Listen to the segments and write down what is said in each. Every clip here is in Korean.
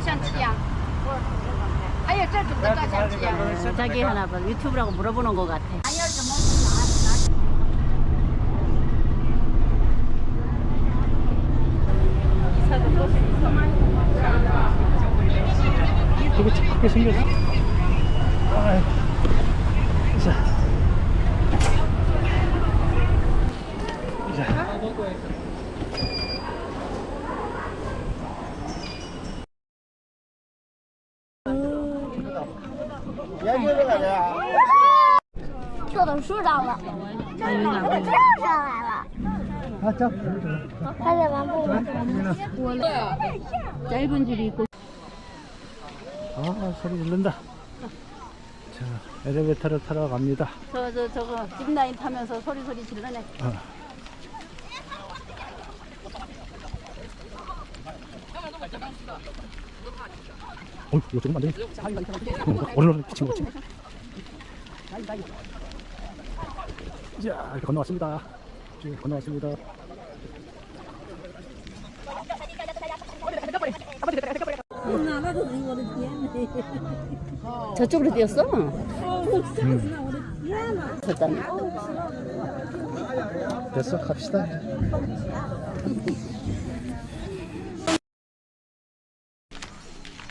相机呀？还有这种的照相机呀？ 자기 하나 봐. 유튜브라고 물어보는 것 같아. 还有什么拿拿？ 되게 착하게 생겼어. 아, 坐到树上了，这哪个跳上来了？ 아, 자. 还在玩步吗？ 짧은 줄이 있고 아, 소리 들린다. 자, 엘리베이터를 타러 갑니다. 저 저 저거 짚라인 타면서 소리 소리 질러내. 어. 어, 이거 조금 안 되네. 어, 오늘 피친 거 같지? 자, 이렇게 건너왔습니다. 쭉 건너왔습니다. 저쪽으로 뛰었어? 됐다니. 됐어, 갑시다.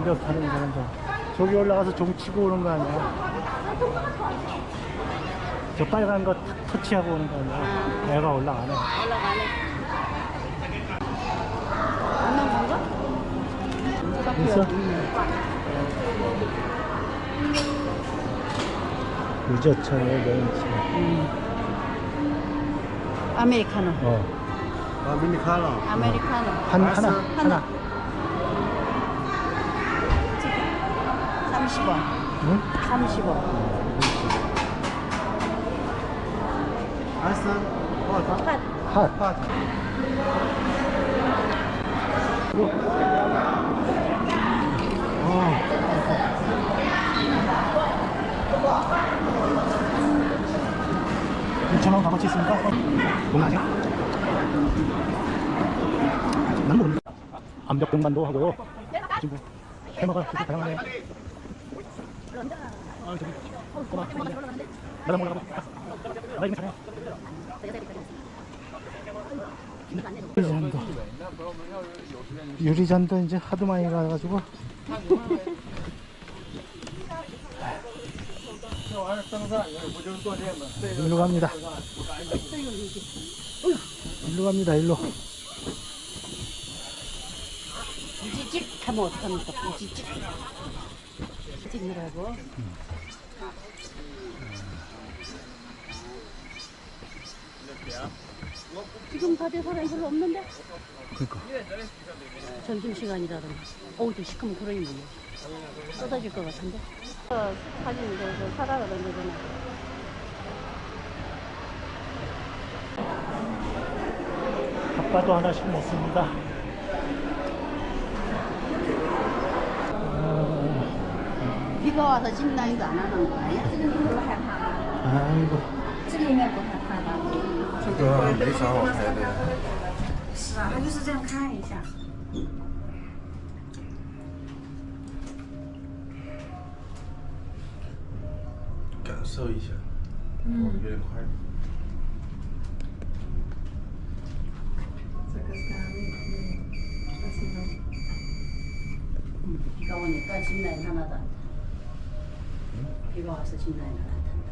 당겨서 타는 거는 좀 저기 올라가서 종 치고 오는 거 아니야? 저 빨간 거 터치하고 오는 거 아니야? 아. 애가 올라가네. 올라가네. 없는 건가? 있어? 유저차네 렌치 아메리카노. 어. 아메리카노. 아메리카노. 한, 하나. 하나. 30원. 응? 30원. 알았어. 뭐 어, 다. 핫. 핫. 뭐 저랑 어. 다 같이 있습니까? 뭔가 아직 난 모릅니다. 암벽 등반도 하고요. 네, 지금 해마가 그렇게 다양하네요. 아. 유리잔도. 유리잔도 이제 하도 많이 가가지고. 일로 갑니다. 일로 갑니다. 일로. 부지직 하면 어떡합니까? 부지직. 찍느라고. 지금 다들 사람이 별로 없는데? 그러니까. 점심시간이라던가. 어우, 좀 시커먼 그러니 뭐냐. 쏟아질 것 같은데? 어, 사진 이제 저 사다 그러는데. 핫바도 하나씩 먹습니다. 비가 와서 짚라인도 안 하는 거 아니야? 아이고. 这里面不害怕吧？这个没啥好拍的。是啊，他就是这样看一下。感受一下。嗯，有点快。 비가 오니까 짚라인 하나도 안 타. 비가 와서 짚라인 하나 탄다.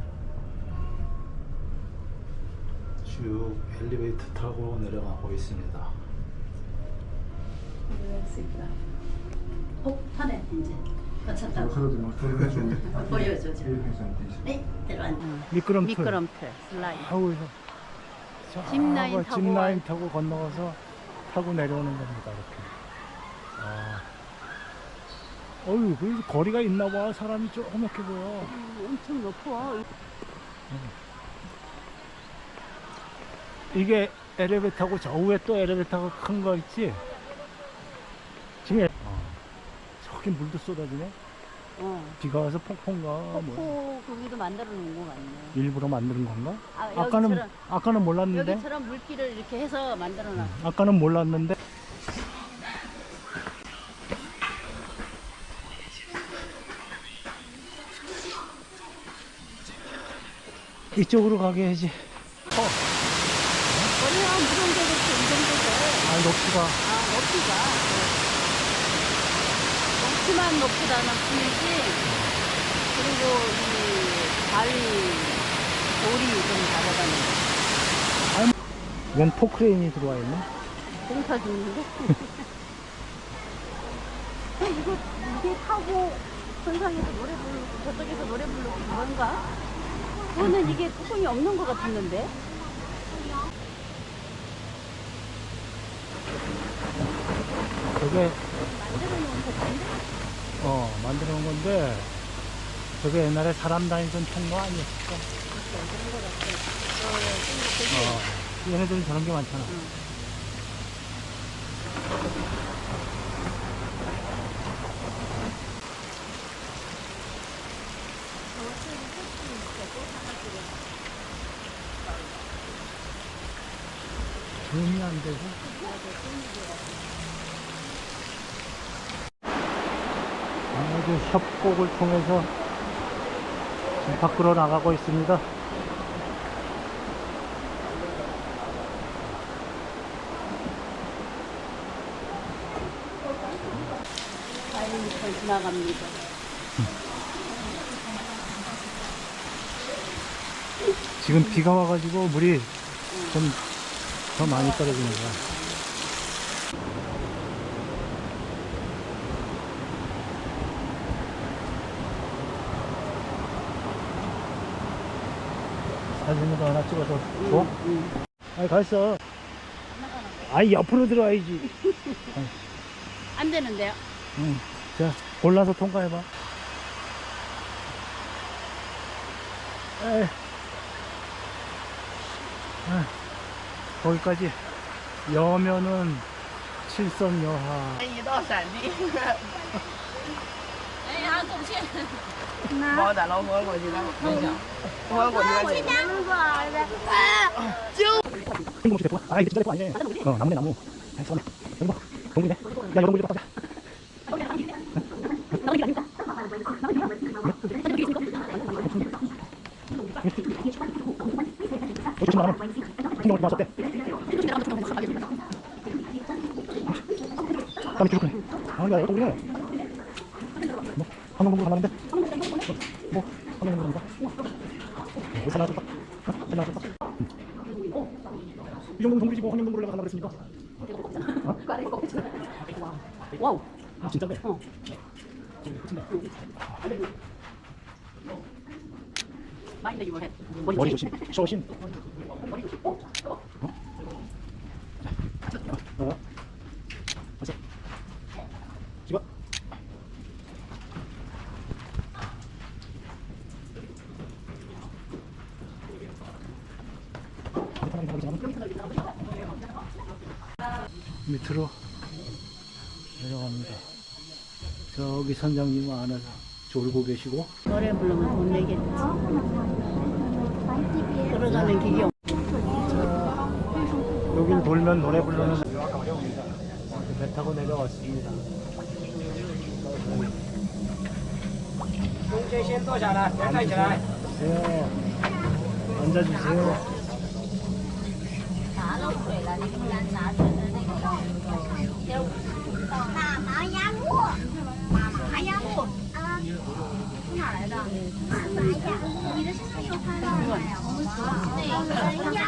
쭉 엘리베이터 타고 내려가고 있습니다. 어, 타네, 이제. 거쳤다고. 보여줘, 줘 네, 들어왔네. 미끄럼틀. 미끄럼틀, 슬라이드. 아우, 저 짚라인 저 타고 짚라인 와. 타고 건너가서 타고 내려오는 겁니다. 이렇게. 아, 어휴, 그 거리가 있나 봐. 사람이 조그맣게 보여. 엄청 높아. 이게 엘리베이터고 저 위에 또 엘리베이터가 큰 거 있지? 지금 엘- 어. 저기 물도 쏟아지네? 어. 비가 와서 폭포인가? 뭐. 폭포 거기도 만들어 놓은 거 같네. 일부러 만드는 건가? 아, 아까는, 여기처럼, 아까는 몰랐는데? 여기처럼 물길을 이렇게 해서 만들어 놨어. 아까는 몰랐는데? 이쪽으로 가게 해야지. 어, 거리가 무슨 데도 이 정도 돼. 아, 높이가. 아, 높이가. 높이만 높이다는 뿐이지. 그리고 이 발이 돌이 좀 잡아다니는 웬 포크레인이 들어와 있네? 공사 중인데? 이거, 이게 타고 선상에서 노래 부르고 저쪽에서 노래 부르고 그런가? 그거는 이게 뚜껑이 없는 것 같았는데? 저게, 어, 만들어 놓은 건데, 저게 옛날에 사람 다니던 통로 아니었을까? 어, 얘네들은 저런 게 많잖아. zoom이 안 되고. 아주 협곡을 통해서 밖으로 나가고 있습니다. 지나갑니다. 지금 비가 와가지고 물이 좀 더 많이 떨어지는 거야. 사진으로 하나 찍어서 줘? 아니, 가있어. 아이, 옆으로 들어와야지. 안 되는데요? 응. 자, 골라서 통과해봐. 에이. 아, 거기까지. 여면은 칠선 여하. 一到闪地。哎呀，贡献。把我打老火过去了，没想，我过去了。 뜬금없이 데리고 와. 아, 이게 진짜 데리고 아니네. 어, 나무네, 나무. 아이, 잠깐만. 여기 봐. 동굴이네. 야, 여기 동굴 좀 가자. 어, 조심 나가면. 신경을 맞았대. 땀이 주룩하네. 아, 야, 여기 동굴이네. 뭐, 한강 동굴 가는데? 뭐, 한강 동굴 간다. 뭐, 살아났다. 어? 살아났다. 이 정도는 동굴이지 뭐 한명동굴을 내가 가나 그랬습니까? 와우. 아 진짜네 어. 많이 내기만 해. 머리 조심 조심 어? 어? 어서 집어 밑으로 내려갑니다. 저기 선장님 안에서 졸고 계시고. 노래 불러면 못 내겠지. 걸어가는 길이 여긴 돌면 노래 부르는 어, 그 배 타고 내려왔습니다. 앉아주세요. 앉아주세요. 你从哪来的？二呀你的身上有拍到了呀我们从哪个。呀